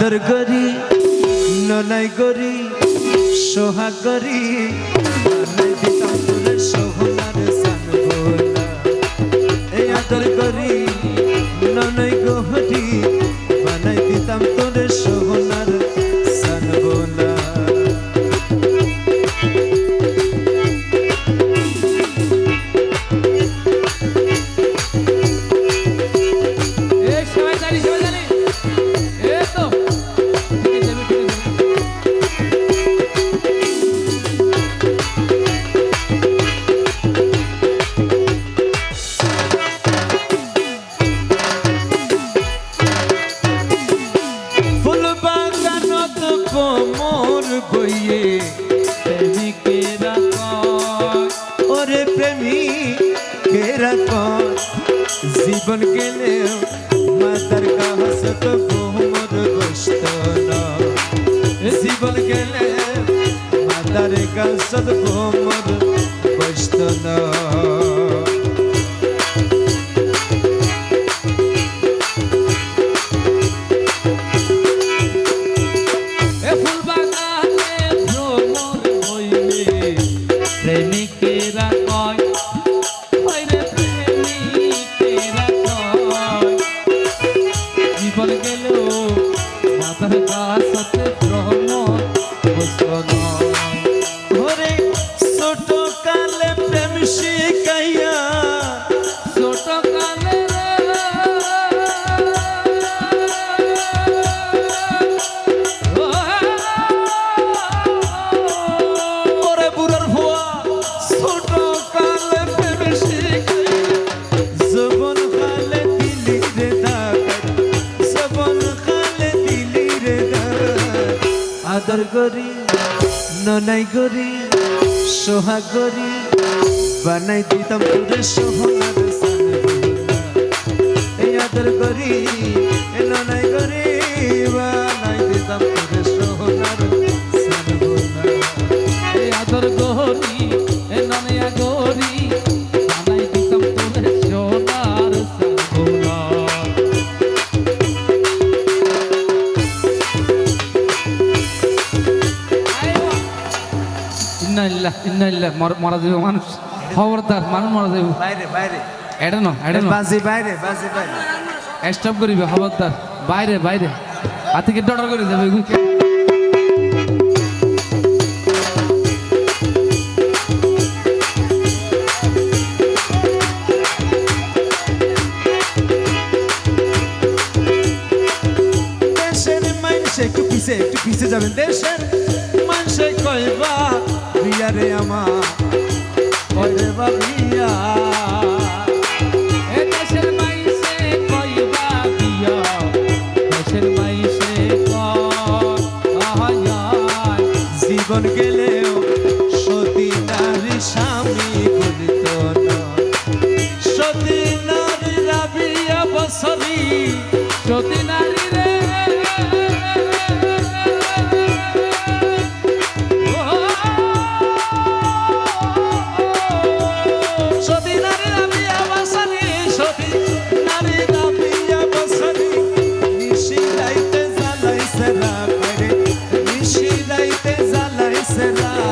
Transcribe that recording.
আদর করি নলাই করি সোহা করি সোহনার সান এই আদর করি নলাই গহরি বানাই দিতাম তোরে বইয়ে প্রেমিকেরা ওরে প্রেমিকেরা জীবন গেলেও মাতার কাহসত কোমর বসত না। জীবন গেলে মাতার কাহসত কোমর বসত না। মাথার কাছতে আদর গরি ননাই গরি সোহা গরি বানাই দিতাম তোরে সোহার এই আদর গরি ননাই গরি বানাই দিতাম তোরে সানগুলা এই আদর গহরি ইন্নাল্লাহ ইন্নাল্লাহ মরা যাবে মানুষ। খবরদার মানুষ মরা যাবে বাইরে বাইরে। এটা না এটা না বাজি বাইরে বাজি বাইরে। স্টপ করিবে খবরদার। বাইরে বাইরে। আর থেকে ডর করে যাবে একটু পিছে একটু পিছে যাবেন। দেশের মানুষে বিয়া রে আমার কইরে বা বিয়া এ দেশের মাইসে কইবা বিয়া দেশের মাইসে কয় জীবন গেলেও সতী নারী স্বামী বলিত না সতী নারী রাবিয়া বসরি সতী জ্বালাইছে